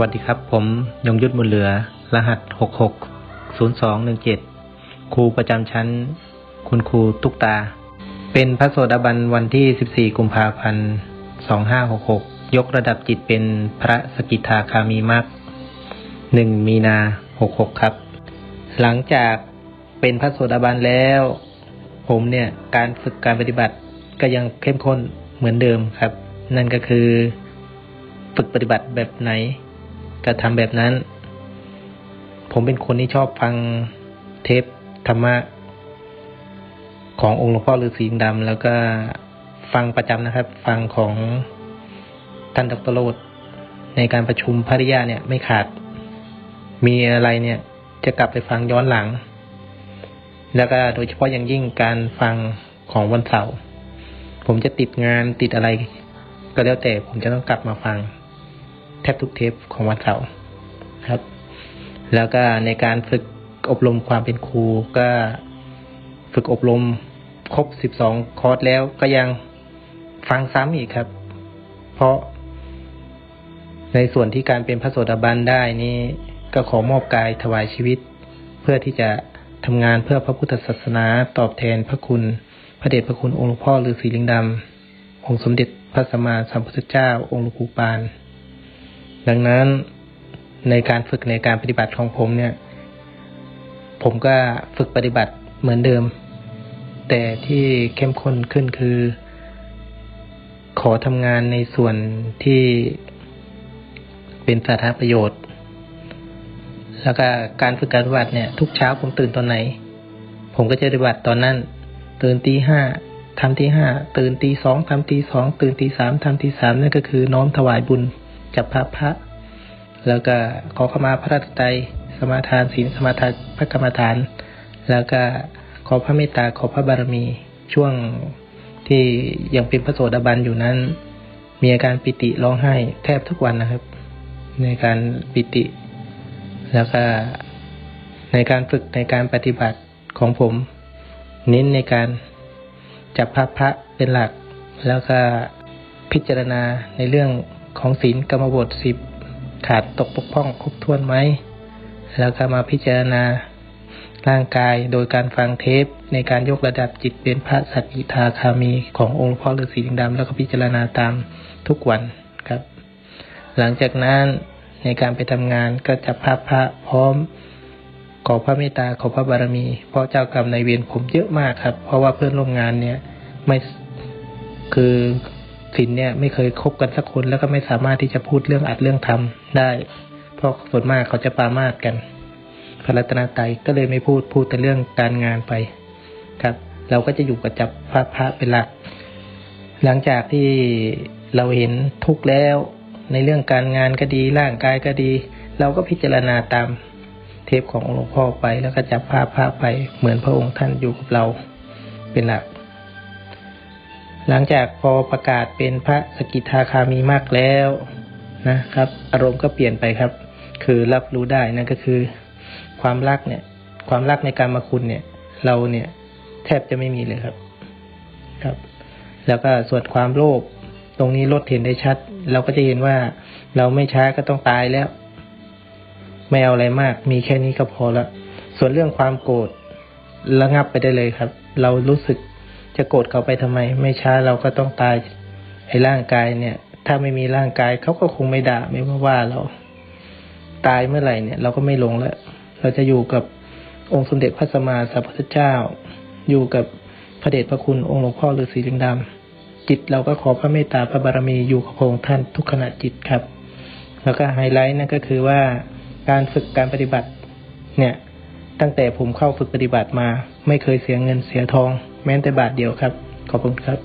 วัสดีครับ ผมยงยุทธบุญเหลือ รหัสหกหกศูนย์สองหนึ่งเจ็ดครูประจำชั้น คุณครูตุกตา เป็นพระโสดาบันวันที่สิบสี่กุมภาพันธ์สองห้าหกหกยกระดับจิตเป็นพระสกิทาคามีมักหนึ่งมีนาหกหกครับ หลังจากเป็นพระโสดาบันแล้ว ผมเนี่ยการฝึกการปฏิบัติก็ยังเข้มข้นเหมือนเดิมครับ นั่นก็คือ ฝึกปฏิบัติแบบไหน ก็ทำแบบนั้น ผมเป็นคนที่ชอบฟังเทปธรรมะขององค์หลวงพ่อฤาษีลิงดำแล้วก็ฟังประจำนะครับ ฟังของท่านดรโรดในการประชุมภริยาเนี่ยไม่ขาด มีอะไรเนี่ย จะกลับไปฟังย้อนหลัง แล้วก็โดยเฉพาะอย่างยิ่งการฟังของวันเสาร์ผมจะติดงานติดอะไร ก็แล้วแต่ผมจะต้องกลับมาฟัง แทบทุกเทปของวันเสาร์ครับ แล้วก็ในการฝึกอบรมความเป็นครูก็ฝึกอบรมครบสิบสองคอร์สแล้วก็ยังฟังซ้ำอีกครับ เพราะในส่วนที่การเป็นพระโสดาบันได้นี่ก็ขอมอบกายถวายชีวิต เพื่อที่จะทำงานเพื่อพระพุทธศาสนาตอบแทนพระคุณ พระเดชพระคุณองค์หลวงพ่อฤาษีลิงดำองค์สมเด็จพระสัมมาสัมพุทธเจ้า องค์หลวงปู่ปาน ดังนั้นในการฝึกในการปฏิบัติของผมเนี่ย ผมก็ฝึกปฏิบัติเหมือนเดิม แต่ที่เข้มข้นขึ้นคือ ขอทำงานในส่วนที่เป็นสาธารณประโยชน์ แล้วก็การฝึกการปฏิบัติเนี่ย ทุกเช้าผมตื่นตอนไหน ผมก็จะปฏิบัติตอนนั้น ตื่นตีห้าทำตีห้าตื่นตีสองทำตีสองตื่นตีสามทำตีสามนั่นก็คือน้อมถวายบุญ จับพระพระแล้วก็ขอเข้ามาพระราชไตรสมาทานศีลสมาทานพระกรรมฐาน แล้วก็ขอพระเมตตาขอพระบารมีช่วงที่ยังเป็นพระโสดาบันอยู่นั้น มีอาการปิติร้องไห้แทบทุกวันนะครับ ในการปิติ แล้วก็ในการฝึกในการปฏิบัติของผม เน้นในการจับพระพระเป็นหลัก แล้วก็พิจารณาในเรื่อง ของศีลกรรมบทสิบขาดตกปกพร่องครบถ้วนไหม แล้วก็มาพิจารณาร่างกายโดยการฟังเทปในการยกระดับจิตเป็นพระสักกิทาคามีขององค์พ่อฤาษีลิงดำแล้วก็พิจารณาตามทุกวันครับ หลังจากนั้นในการไปทำงานก็จะพระพระพร้อมขอพระเมตตาขอพระบารมี เพราะเจ้ากรรมนายเวรผมเยอะมากครับ เพราะว่าเพื่อนร่วมงานเนี่ยไม่คือ สินเนี่ยไม่เคยคบกันสักคนแล้วก็ไม่สามารถที่จะพูดเรื่องอัดเรื่องทำได้ เพราะส่วนมากเขาจะปามาสกันพระรัตนตรัยก็เลยไม่พูดพูดแต่เรื่องการงานไปครับ เราก็จะอยู่กับจับพระพระเป็นหลัก หลังจากที่เราเห็นทุกข์แล้ว ในเรื่องการงานก็ดีร่างกายก็ดี เราก็พิจารณาตามเทปของหลวงพ่อไปแล้วก็จับภาพภาพไปเหมือนพระองค์ท่านอยู่กับเราเป็นหลัก หลังจากพอประกาศเป็นพระสกิทาคามีมากแล้วนะครับ อารมณ์ก็เปลี่ยนไปครับ คือรับรู้ได้นั่นก็คือ ความรักเนี่ย ความรักในการมาคุณเนี่ย เราเนี่ย แทบจะไม่มีเลยครับ ครับ แล้วก็ส่วนความโลภตรงนี้ลดเห็นได้ชัด เราก็จะเห็นว่าเราไม่ช้าก็ต้องตายแล้ว ไม่เอาอะไรมาก มีแค่นี้ก็พอละส่วนเรื่องความโกรธระงับไปได้เลยครับ เรารู้สึก จะโกรธเขาไปทำไม ไม่ช้าเราก็ต้องตายไอ้ร่างกายเนี่ย ถ้าไม่มีร่างกายเขาก็คงไม่ด่าไม่ว่าว่าเรา ตายเมื่อไหร่เนี่ย เราก็ไม่ลงแล้ว เราจะอยู่กับองค์สมเด็จพระสัมมาสัมพุทธเจ้า อยู่กับพระเดชพระคุณองค์หลวงพ่อฤาษีลิงดำจิตเราก็ขอพระเมตตาพระบารมีอยู่กับพระองค์ท่านทุกขณะจิตครับ แล้วก็ไฮไลท์นั่นก็คือว่าการฝึกการปฏิบัติ เนี่ย ตั้งแต่ผมเข้าฝึกปฏิบัติมา ไม่เคยเสียเงินเสียทอง แม้แต่บาทเดียวครับ ขอบคุณครับ